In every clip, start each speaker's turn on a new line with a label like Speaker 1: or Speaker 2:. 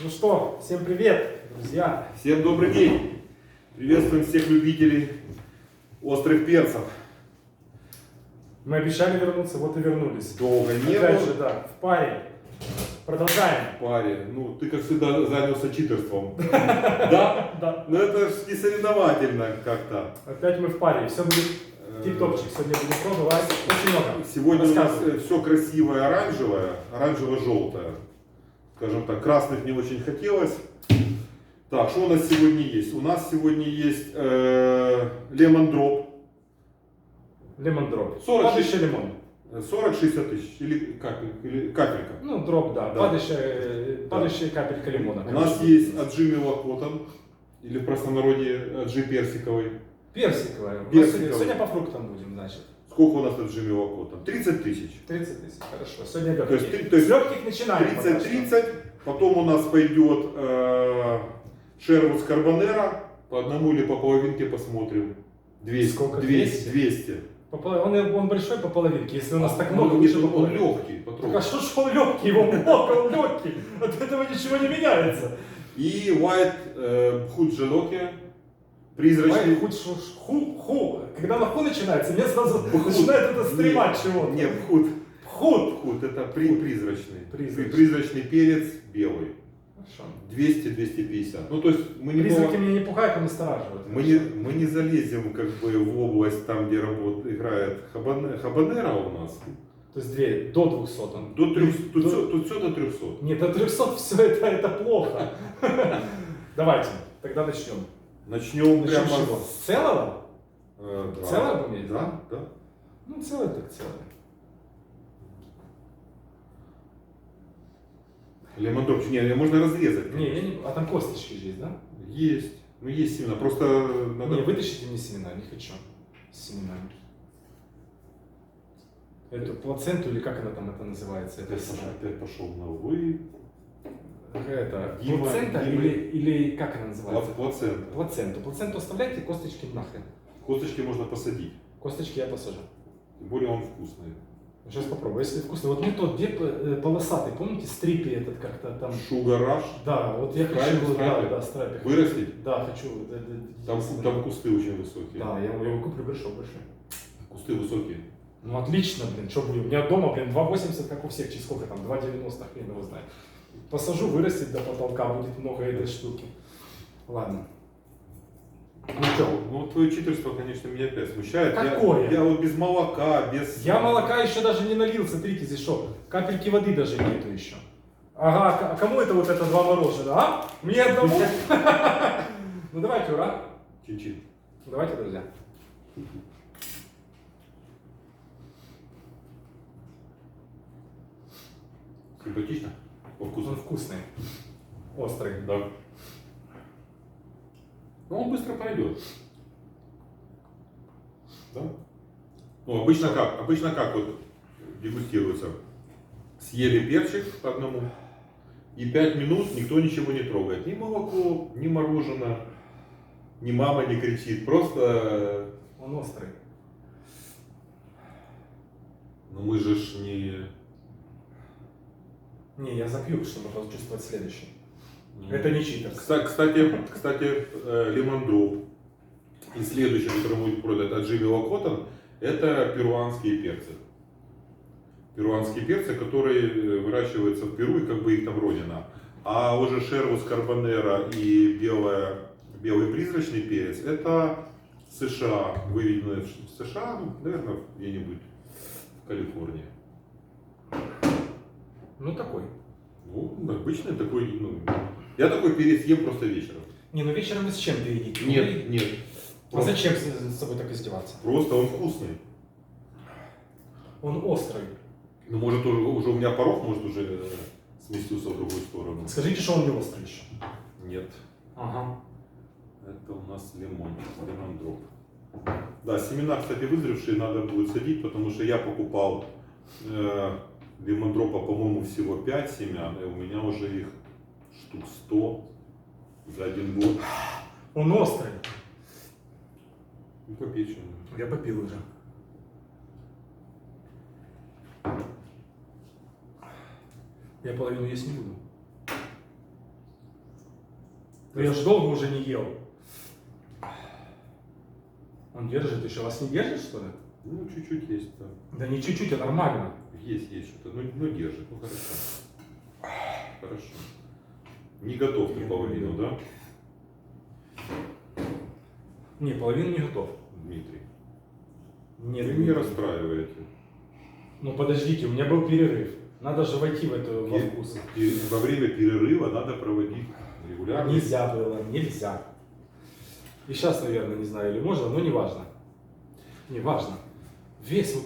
Speaker 1: Ну что, всем привет, друзья.
Speaker 2: Всем добрый день! Приветствуем всех любителей острых перцев.
Speaker 1: Мы обещали вернуться, вот и вернулись.
Speaker 2: Долго не
Speaker 1: Опять
Speaker 2: было
Speaker 1: же, да, в паре. Продолжаем.
Speaker 2: в паре. Ну, ты, как всегда, занялся читерством. Да?
Speaker 1: Да.
Speaker 2: Ну, это ж не соревновательно как-то.
Speaker 1: Опять мы в паре. Все будет
Speaker 2: Э,
Speaker 1: тип-топчик. Сегодня будем пробовать. Очень много.
Speaker 2: Сегодня у нас
Speaker 1: Рассказывай.
Speaker 2: все красивое оранжевое, оранжево-желтое. Скажем так, красных не очень хотелось. Так, что у нас сегодня есть? У нас сегодня есть э, лемон дроп.
Speaker 1: Лемон дроп.
Speaker 2: 40
Speaker 1: Падающий лимон.
Speaker 2: 40-60 тысяч. Или, капель- или капелька.
Speaker 1: Ну, дроп, да.
Speaker 2: Да.
Speaker 1: Падающая, падающая капелька лимона.
Speaker 2: У нас есть аджи мелокотон, или в простонародье аджи персиковый.
Speaker 1: Персиковая. Ну,
Speaker 2: Персиковая.
Speaker 1: Сегодня, сегодня по фруктам будем, значит.
Speaker 2: Сколько у нас аджи мелокотон? 30 тысяч.
Speaker 1: 30 тысяч. Хорошо. Сегодня
Speaker 2: То есть три- то есть
Speaker 1: С легких начинаем. пока что.
Speaker 2: 30-30. Потом у нас пойдет э, Шервуд Карбонера. По одному или по половинке посмотрим. 200.
Speaker 1: Сколько?
Speaker 2: 200. 200.
Speaker 1: По пол- Он, он большой по половинке. Если у нас так много,
Speaker 2: он,
Speaker 1: лучше по
Speaker 2: он
Speaker 1: половинке.
Speaker 2: легкий,
Speaker 1: Так а
Speaker 2: потрогай.
Speaker 1: что ж он легкий, его много, он легкий. От этого ничего не меняется.
Speaker 2: И White э, Худжелоки. Призрачный.
Speaker 1: Ш- ху, ху. Когда на ху начинается, мне сразу начинает это стремать чего-то.
Speaker 2: Не, худ.
Speaker 1: Худ.
Speaker 2: Худ, это при, призрачный.
Speaker 1: Призрачный.
Speaker 2: Призрачный перец белый.
Speaker 1: Хорошо.
Speaker 2: 200-250. Ну, то есть мы не,
Speaker 1: Призраки
Speaker 2: по-
Speaker 1: меня не пугают, а настораживают.
Speaker 2: мы, не, мы не залезем как бы в область там, где работ, играет хабане- хабанера у нас.
Speaker 1: То есть две, до 200 он.
Speaker 2: До 300, тут,
Speaker 1: До-
Speaker 2: тут все до 300.
Speaker 1: Нет, до 300 все это, это плохо. Давайте, тогда начнем.
Speaker 2: Начнем
Speaker 1: Начнем
Speaker 2: прямо
Speaker 1: с чего? С целого?
Speaker 2: Э, да.
Speaker 1: Целое есть,
Speaker 2: Да, да.
Speaker 1: Ну, целое так целое.
Speaker 2: Лемондропчик. Не, можно разрезать.
Speaker 1: Не, я не... А там косточки есть, да?
Speaker 2: Есть. Ну, есть семена. Просто надо...
Speaker 1: Не, вытащите мне семена, не хочу. С семенами. Эту плаценту или как она там это называется? Это
Speaker 2: Опять пошел, опять пошел на вы.
Speaker 1: Это
Speaker 2: Дима,
Speaker 1: плацента
Speaker 2: Дима.
Speaker 1: или, или как она называется?
Speaker 2: Плацента.
Speaker 1: Плаценту. Плаценту оставляйте, косточки нахрен.
Speaker 2: Косточки можно посадить.
Speaker 1: Косточки я посажу.
Speaker 2: Тем более он вкусный.
Speaker 1: Сейчас попробую, если вкусно. Вот мне тот где э, полосатый, помните, стрипи этот как-то там.
Speaker 2: Шугараш.
Speaker 1: Да, вот я
Speaker 2: Страйп,
Speaker 1: хочу его, да, да, страйпер.
Speaker 2: Вырастить?
Speaker 1: Да, хочу. да, да,
Speaker 2: Там, там кусты очень высокие.
Speaker 1: Да, я, я его куплю большой, большой.
Speaker 2: Кусты высокие.
Speaker 1: Ну отлично, блин, что будем? У меня дома, блин, 2,80, как у всех, через сколько там, 2,90, хрен его знает. Посажу, вырастет до потолка, будет много этой штуки. Ладно. Ну что,
Speaker 2: Ну, твое читерство, конечно, меня опять смущает. Я-
Speaker 1: Какое?
Speaker 2: Я, вот без молока, без...
Speaker 1: я молока еще даже не налил, смотрите, здесь что, капельки воды даже нету еще. Ага, к- а кому это вот это два мороженого, а? Мне одному? Ну давайте, ура.
Speaker 2: Чин-чин.
Speaker 1: Давайте, друзья.
Speaker 2: Симпатично? Вкусу?
Speaker 1: Он вкусный, острый.
Speaker 2: Да. Ну, он быстро пройдет. Да? Ну, обычно как? Обычно как вот дегустируется? Съели перчик по одному, и пять минут никто ничего не трогает. Ни молоко, ни мороженое, ни мама не кричит. Просто,
Speaker 1: Он острый.
Speaker 2: ну мы же ж не...
Speaker 1: Не, я запью, чтобы почувствовать следующий.
Speaker 2: ну,
Speaker 1: Это не читер.
Speaker 2: Кста- Кстати, кстати, э, лимон дроп и следующий, который будет продать от Джимми Локотон, это перуанские перцы. Перуанские перцы, которые э, выращиваются в Перу и как бы их там родина. А уже Шервус Карбонера и белая, белый призрачный перец, это США, выведенные в США, ну, наверное, где-нибудь в Калифорнии.
Speaker 1: Ну такой.
Speaker 2: Ну, обычный такой, ну, я такой перец ем просто вечером.
Speaker 1: Не, ну вечером вы с чем ты едите?
Speaker 2: Нет, нет.
Speaker 1: А зачем с, с собой так издеваться?
Speaker 2: Просто он вкусный.
Speaker 1: Он острый.
Speaker 2: Ну, может, уже, уже у меня порог, может, уже э, сместился в другую сторону.
Speaker 1: Скажите, что он не острый еще.
Speaker 2: Нет.
Speaker 1: Ага.
Speaker 2: Это у нас лимон, лимон дроп. Да, семена, кстати, вызревшие надо будет садить, потому что я покупал э, лимон дропа, по-моему, всего 5 семян, и у меня уже их штук 100 за один год.
Speaker 1: Он острый.
Speaker 2: Ну, попечен.
Speaker 1: Я попил уже. Я половину есть не буду. Ну, я же долго уже не ел. Он держит еще. Вас не держит, что ли?
Speaker 2: Ну, чуть-чуть есть, да.
Speaker 1: Да не чуть-чуть, а нормально.
Speaker 2: Есть, есть что-то. Ну, ну держит, ну хорошо. Хорошо. Не готов ты половину, да,
Speaker 1: Не, половину не готов.
Speaker 2: Дмитрий?
Speaker 1: Нет,
Speaker 2: Вы меня расстраиваете.
Speaker 1: Ну подождите, у меня был перерыв. Надо же войти в это во вкус.
Speaker 2: во время перерыва надо проводить регулярно.
Speaker 1: Нельзя было, нельзя. И сейчас, наверное, не знаю, или можно, но не важно. Не важно. Весь вот...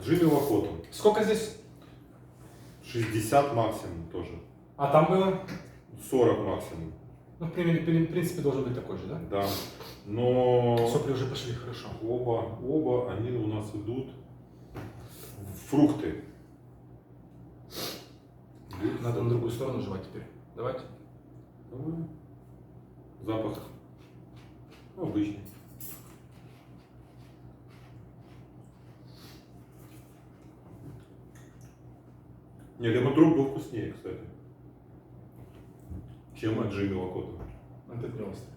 Speaker 2: Джимми Локотон.
Speaker 1: Сколько здесь?
Speaker 2: 60 максимум тоже.
Speaker 1: А там было?
Speaker 2: 40 максимум.
Speaker 1: Ну, в принципе, должен быть такой же, да?
Speaker 2: Да. Но
Speaker 1: Сопли уже пошли, хорошо.
Speaker 2: оба, оба они у нас идут в фрукты.
Speaker 1: Надо на другую сторону жевать теперь. Давайте.
Speaker 2: Давай. Запах ну, обычный. Не, лемондроп был вкуснее, кстати, чем от Джимми Локота.
Speaker 1: Этот не острый.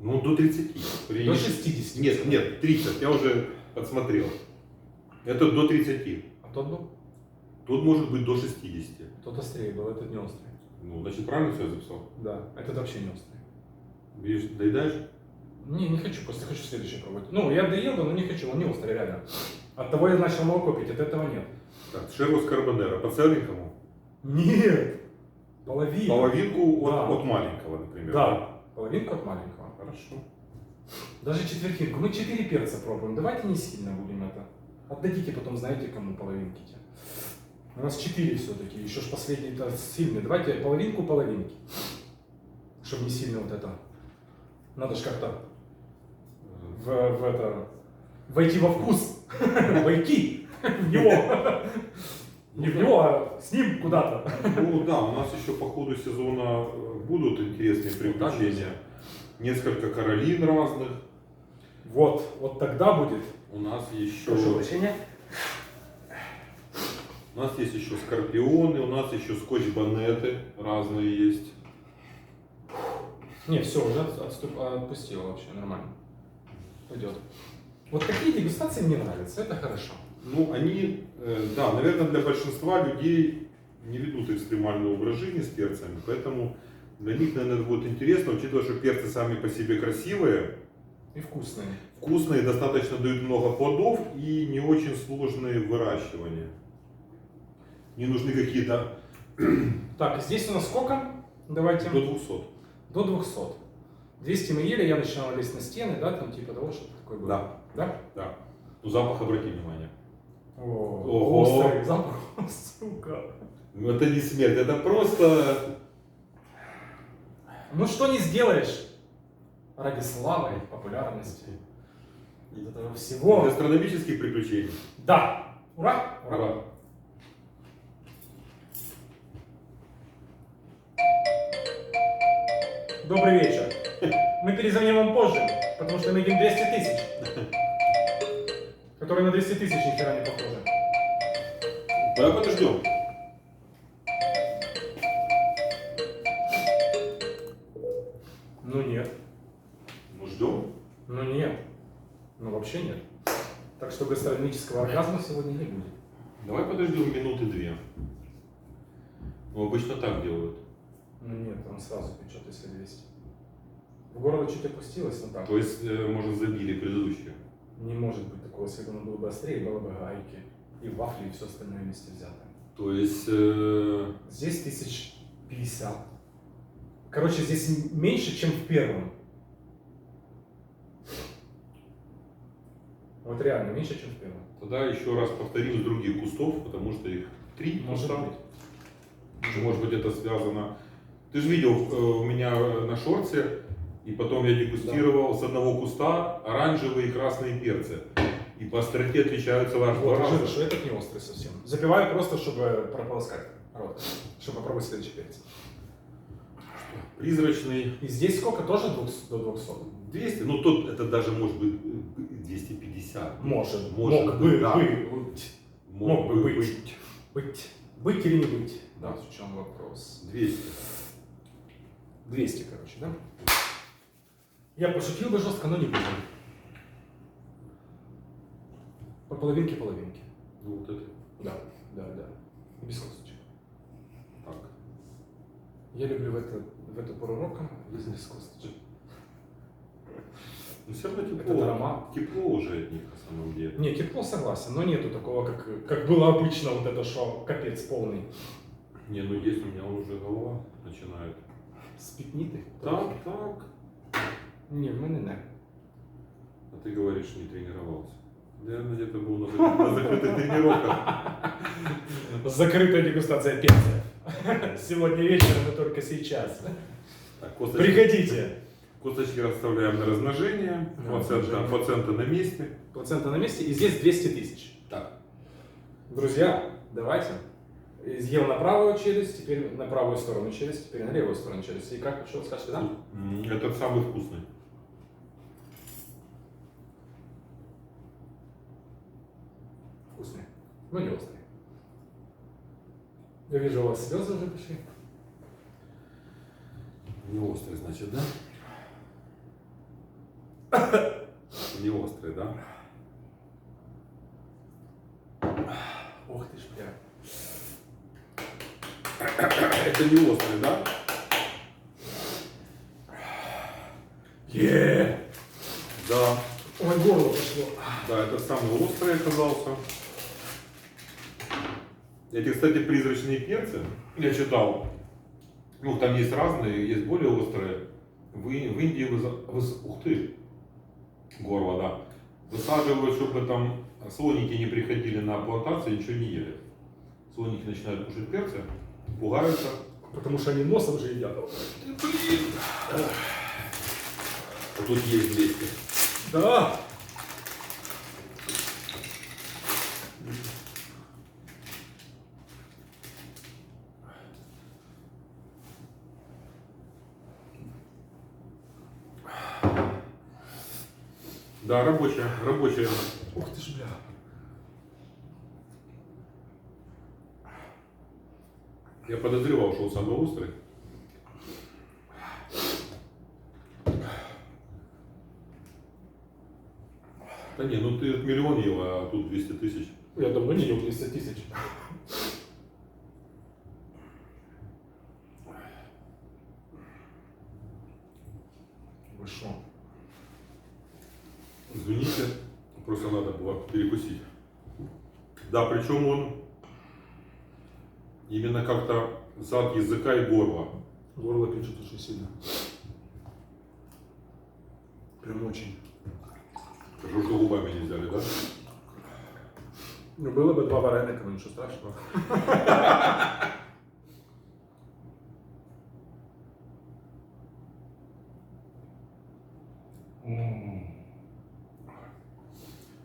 Speaker 2: Ну, до 30. При-
Speaker 1: До 60.
Speaker 2: Нет, нет, 30, я уже подсмотрел. Это до 30.
Speaker 1: А тот был?
Speaker 2: Тут может быть до 60.
Speaker 1: Тот острее был, этот не острый.
Speaker 2: Ну, значит, правильно все записал?
Speaker 1: Да, этот вообще не острый.
Speaker 2: Видишь, доедаешь?
Speaker 1: Не, не хочу, просто хочу следующий пробовать. Ну, я доел, но не хочу, он не острый, реально. От того я начал молоко пить, от этого нет.
Speaker 2: Так, Шерлос Карбонера. По целенькому?
Speaker 1: Нет! Половина.
Speaker 2: Половинку от,
Speaker 1: Да.
Speaker 2: от маленького, например.
Speaker 1: Да, половинку от маленького.
Speaker 2: Хорошо.
Speaker 1: Даже четвертинку. Мы четыре перца пробуем. Давайте не сильно будем это. Отдадите потом, знаете, кому половинки-то. У нас четыре все-таки. Еще ж последний-то сильный. Давайте половинку половинки. Чтобы не сильно вот это. Надо ж как-то в, в это... Войти во вкус. Войти в него. Не в него, а с ним куда-то.
Speaker 2: Ну да, у нас еще по ходу сезона э, будут интересные приключения. Несколько Каролин разных.
Speaker 1: Вот, вот тогда будет.
Speaker 2: У нас еще,
Speaker 1: Прошу прощения.
Speaker 2: у нас есть еще скорпионы, у нас еще скотч-банеты разные есть.
Speaker 1: Не, все, уже от- отступ, отпустила вообще, нормально. Пойдет. Вот такие дегустации мне нравятся, это хорошо.
Speaker 2: Ну, они, э, да, наверное, для большинства людей не ведут экстремальный образ жизни с перцами, поэтому для них, наверное, это будет интересно, учитывая, что перцы сами по себе красивые,
Speaker 1: И вкусные.
Speaker 2: вкусные, достаточно дают много плодов и не очень сложные в выращивании. Не нужны какие-то
Speaker 1: Так, здесь у нас сколько? Давайте.
Speaker 2: до 200.
Speaker 1: До 200. 200 мы ели, я начинал лезть на стены, да, там типа того, что такое было.
Speaker 2: Да,
Speaker 1: Да?
Speaker 2: да. Ну, запах обрати внимание. Ого.
Speaker 1: острый запах, сука.
Speaker 2: Ну, Это не смерть, это просто...
Speaker 1: Ну что не сделаешь ради славы, популярности и этого всего.
Speaker 2: Гастрономические приключения.
Speaker 1: Да. Ура!
Speaker 2: Ура.
Speaker 1: Добрый вечер. Мы перезвоним вам позже, потому что мы едим 200 тысяч. Которые на 200 тысяч ни хера не похожи.
Speaker 2: Давай подождем.
Speaker 1: Ну нет.
Speaker 2: Ну, ждем.
Speaker 1: Ну нет. Ну вообще нет. Так что гастрономического оргазма сегодня не будет.
Speaker 2: Давай подождем минуты две. Ну, обычно так делают.
Speaker 1: Ну нет, он сразу печет, если 200. В горло чуть опустилось, но так.
Speaker 2: То есть, э, может, забили предыдущие.
Speaker 1: Не может быть такого, если бы оно было бы острее, было бы гайки. И вафли, и все остальное вместе взято.
Speaker 2: То есть, э,
Speaker 1: Здесь тысяч пятьдесят. Короче, здесь меньше, чем в первом. Вот реально, меньше, чем в первом.
Speaker 2: тогда еще раз повторим с других кустов, потому что их три
Speaker 1: Может
Speaker 2: куста.
Speaker 1: быть.
Speaker 2: Может быть, это связано. Ты же видел э, у меня э, на шорте, и потом я дегустировал с одного куста оранжевые и красные перцы. И по остроте отличаются в
Speaker 1: Вот, уже, что этот не острый совсем. Запиваю просто, чтобы прополоскать рот. Чтобы попробовать следующий перец.
Speaker 2: Призрачный.
Speaker 1: И здесь сколько? Тоже 200 до 200?
Speaker 2: 200, ну тут это даже может быть э, 250.
Speaker 1: Может.
Speaker 2: Может
Speaker 1: Мог
Speaker 2: быть,
Speaker 1: бы
Speaker 2: да.
Speaker 1: быть. Мог бы быть. Быть. Быть или не быть?
Speaker 2: Да.
Speaker 1: Вот в чем вопрос.
Speaker 2: 200.
Speaker 1: 200, короче, да? Я пошутил бы жестко, но не буду. По половинке половинки.
Speaker 2: Ну вот это.
Speaker 1: Да, да, да. Без косточек.
Speaker 2: Так.
Speaker 1: Я люблю в, это, в эту пору рока без без косточек.
Speaker 2: Но все равно
Speaker 1: Этот
Speaker 2: тепло.
Speaker 1: аромат.
Speaker 2: Тепло уже от них на самом деле.
Speaker 1: Не, тепло согласен, но нету такого, как, как было обычно, вот это шо, капец полный.
Speaker 2: Не, ну есть у меня уже голова начинает.
Speaker 1: Спітніти?
Speaker 2: Так, так.
Speaker 1: Ні, в мене не.
Speaker 2: А ты говоришь, не тренировался. Наверное, где-то был на, зак- на закрытых тренировках.
Speaker 1: Закрытая дегустация перца. Сегодня вечером и только сейчас.
Speaker 2: Так, косточки,
Speaker 1: Приходите.
Speaker 2: косточки расставляем на размножение.
Speaker 1: На
Speaker 2: Плацента,
Speaker 1: размножение.
Speaker 2: плацента на месте.
Speaker 1: Плацента на месте, и здесь 200 тысяч.
Speaker 2: Так.
Speaker 1: Друзья, давайте. Съел на правую челюсть, теперь на правую сторону челюсть, теперь на левую сторону челюсти. И как, что вы скажете, да?
Speaker 2: М, Этот самый вкусный.
Speaker 1: Вкусный, но не острый. Я вижу, у вас слезы уже пошли.
Speaker 2: Не острый, значит, да? Не острый, да?
Speaker 1: Ух ты ж, бля.
Speaker 2: Это не острый, да?
Speaker 1: Е!
Speaker 2: Да.
Speaker 1: Ой, горло пошло.
Speaker 2: Да, это самый острый оказался. Эти, кстати, призрачные перцы, я читал, ну, там есть разные, есть более острые. В, в Индии, выз- выз- ух ты, горло, да, высаживают, чтобы там слоники не приходили на плантации, ничего не ели. Слоники начинают кушать перцы, пугаются.
Speaker 1: Потому что они носом же едят.
Speaker 2: А тут есть 200.
Speaker 1: Да.
Speaker 2: Да, рабочая, рабочая.
Speaker 1: Ух ты ж, бля.
Speaker 2: Я подозревал, что он самый острый. Да не, ну ты миллион ел, а тут 200 тысяч.
Speaker 1: Я давно не ел 200 тысяч. Вы шо?
Speaker 2: Извините, просто надо было перекусить. Да, причем он именно как-то зад языка и горла.
Speaker 1: Горло печет очень сильно. Прям очень.
Speaker 2: Хорошо, что губами не взяли, да?
Speaker 1: Ну, было бы два вареника, но ничего страшного.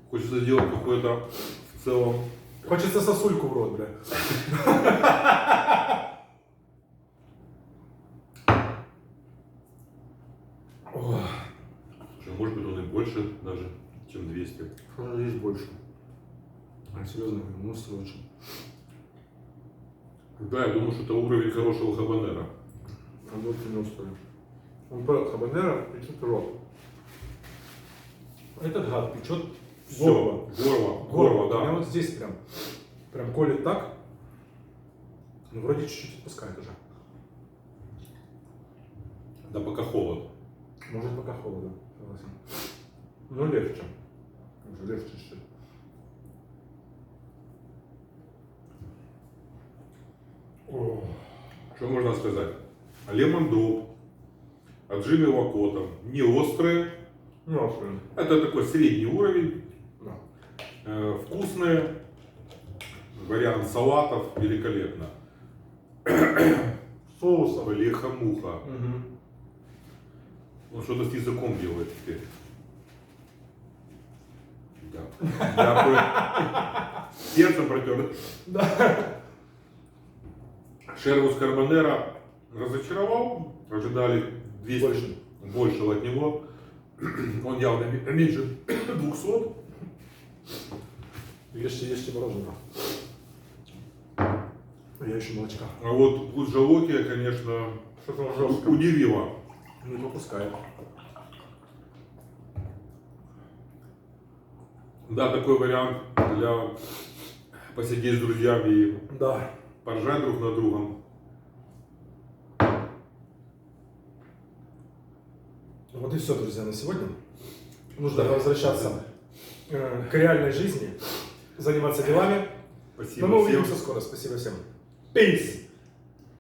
Speaker 2: Хочется сделать какое-то в целом
Speaker 1: Хочется сосульку в рот, бля.
Speaker 2: Слушай, может быть, он и больше даже, чем 200.
Speaker 1: что здесь больше? А, серьезно, говорю, острый очень.
Speaker 2: Да, я думаю, что это уровень хорошего хабанера.
Speaker 1: Он очень острый. Он по хабанера печет рот. Этот гад печет горло.
Speaker 2: Всё, горло,
Speaker 1: Горло,
Speaker 2: горло, да.
Speaker 1: вот здесь прям, прям колет так. Ну, вроде чуть-чуть отпускает уже.
Speaker 2: Да пока холод.
Speaker 1: Может, пока холодно, согласен. Но легче. Уже легче чуть-чуть.
Speaker 2: Что можно сказать? Лемон дроп от Джимми Лакота. Не острые.
Speaker 1: не острый.
Speaker 2: Это такой средний уровень. Э, вкусные. Вариант салатов великолепно.
Speaker 1: Соусом.
Speaker 2: Леха-муха.
Speaker 1: Угу.
Speaker 2: Он что-то с языком делает теперь. Да. Дякую. Сердцем протер.
Speaker 1: Да.
Speaker 2: Шервус Карбонера разочаровал. Ожидали 200
Speaker 1: Больше.
Speaker 2: большего от него. Он явно ме- меньше 200.
Speaker 1: Ешьте, ешьте мороженое. Я еще молочка.
Speaker 2: А вот Гуджалокия, конечно,
Speaker 1: Что-то жестко.
Speaker 2: удивило.
Speaker 1: Не попускает.
Speaker 2: Да, такой вариант для посидеть с друзьями и
Speaker 1: Да.
Speaker 2: поржать друг над другом.
Speaker 1: Вот и все, друзья, на сегодня. Нужно возвращаться к реальной жизни, заниматься делами.
Speaker 2: Спасибо
Speaker 1: Но мы
Speaker 2: всем.
Speaker 1: увидимся скоро. Спасибо всем. Peace!